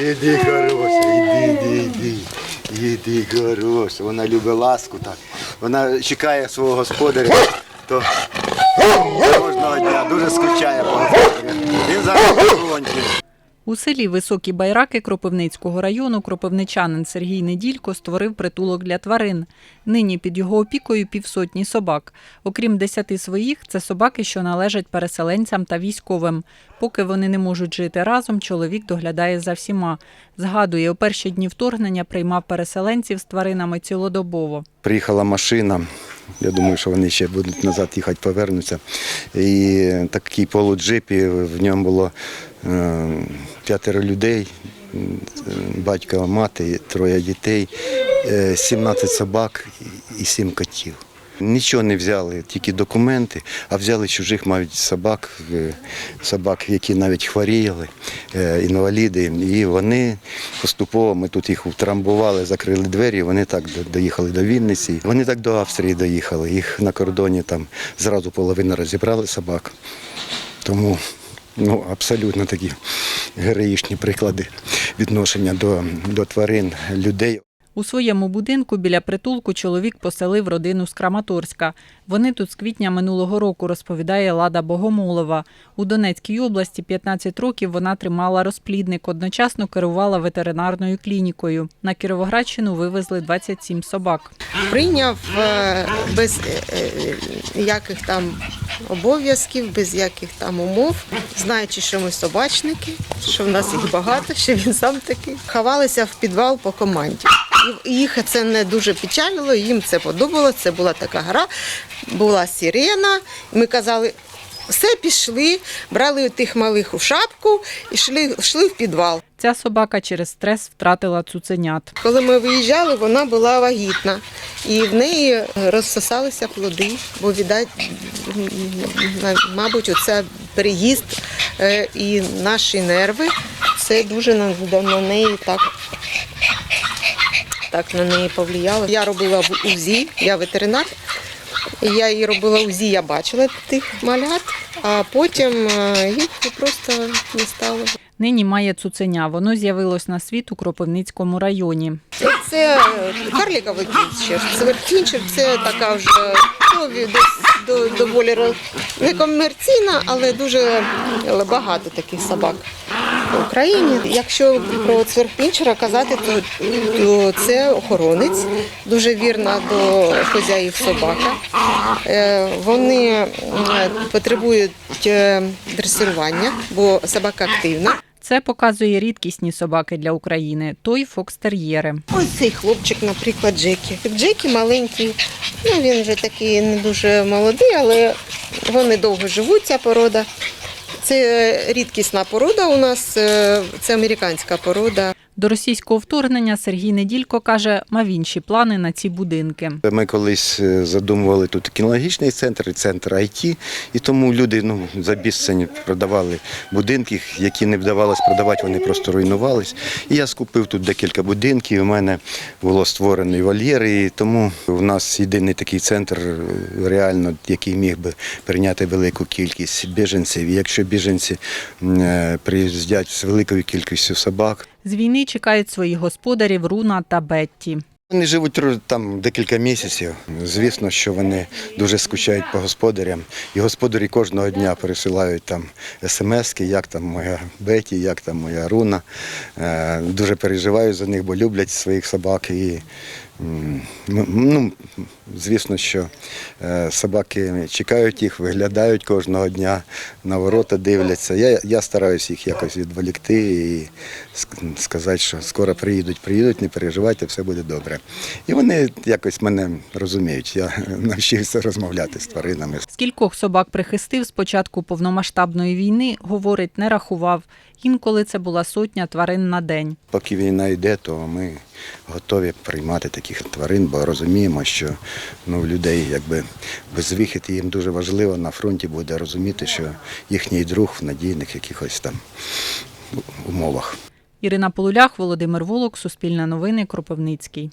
Іди, хороша, іди, іди, іди. Іди, хороша. Вона любить ласку так. Вона чекає свого господаря, то кожного дня дуже скучає по господарю. Він зараз. У селі Високі Байраки Кропивницького району кропивничанин Сергій Неділько створив притулок для тварин. Нині під його опікою півсотні собак. Окрім десяти своїх, це собаки, що належать переселенцям та військовим. Поки вони не можуть жити разом, чоловік доглядає за всіма. Згадує, у перші дні вторгнення приймав переселенців з тваринами цілодобово. Приїхала машина. Я думаю, що вони ще будуть назад їхати, повернуться. І такий полуджип, і в ньому було е, п'ятеро людей, батька, мати, троє дітей, е, 17 собак і 7 котів. Нічого не взяли, тільки документи, а взяли чужих навіть собак, е, собак, які навіть хворіли, е, інваліди. І вони поступово, ми тут їх утрамбували, закрили двері, вони так доїхали до Вінниці. Вони так до Австрії доїхали. Їх на кордоні там зразу половину розібрали собак. Тому ну, абсолютно такі героїчні приклади відношення до, до тварин, людей. У своєму будинку біля притулку чоловік поселив родину з Краматорська. Вони тут з квітня минулого року, розповідає Лада Богомолова. У Донецькій області 15 років вона тримала розплідник, одночасно керувала ветеринарною клінікою. На Кіровоградщину вивезли 27 собак. прийняв е, без е, е, яких там обов'язків, без яких там умов, знаючи, що ми собачники, що в нас їх багато, що він сам такий. Ховалися в підвал по команді. Їх це не дуже печалило, їм це подобалося. Це була така гра, була сирена. Ми казали. Все пішли, брали тих малих у шапку і йшли, йшли в підвал. Ця собака через стрес втратила цуценят. Коли ми виїжджали, вона була вагітна, і в неї розсосалися плоди, бо віддать, мабуть, оце переїзд е, і наші нерви. Це дуже на неї так. Так на неї повлияло. Я робила в УЗІ, я ветеринар. І я її робила УЗІ, я бачила тих малят, а потім е, їх просто не стало. Нині має цуценя. Воно з'явилось на світ у Кропивницькому районі. Це карліковий кінчер. Сверхкінчер це така вже ну, до- доволі не комерційна, але дуже багато таких собак в Україні. Якщо про цверхпінчера казати, то, то це охоронець, дуже вірна до хазяїв собака. Е, Вони потребують е, дресирування, бо собака активна. Це показує рідкісні собаки для України. Той фокстер'єри. Ось цей хлопчик, наприклад, Джекі. Джекі маленький, ну він вже такий не дуже молодий, але вони довго живуть, ця порода. Це рідкісна порода у нас, е, це американська порода. До російського вторгнення Сергій Неділько каже, мав інші плани на ці будинки. Ми колись е, задумували тут кінологічний центр і центр IT, і тому люди ну, за безцінь продавали будинки, які не вдавалося продавати, вони просто руйнувались. І я скупив тут декілька будинків, у мене було створено вольєр, і тому у нас єдиний такий центр, е, реально, який міг би прийняти велику кількість біженців. І якщо біженці е, приїздять з великою кількістю собак, З війни чекають своїх господарів Руна та Бетті. вони живуть там декілька місяців. Звісно, що вони дуже скучають по господарям. І господарі кожного дня пересилають там смски, як там моя Беті, як там моя Руна. Е, Дуже переживаю за них, бо люблять своїх собак. І, ну, звісно, що е, собаки чекають їх, виглядають кожного дня, на ворота дивляться. Я, я стараюся їх якось відволікти і сказати, що скоро приїдуть, приїдуть, не переживайте, все буде добре. І вони якось мене розуміють. Я навчився розмовляти з тваринами. Скількох собак прихистив з початку повномасштабної війни, говорить, не рахував. Інколи це була сотня тварин на день. Поки війна йде, то ми готові приймати таких тварин, бо розуміємо, що ну, людей якби безвихід їм дуже важливо на фронті буде розуміти, що їхній друг в надійних якихось там умовах. Ірина Полулях, Володимир Волок, Суспільне новини, Кропивницький.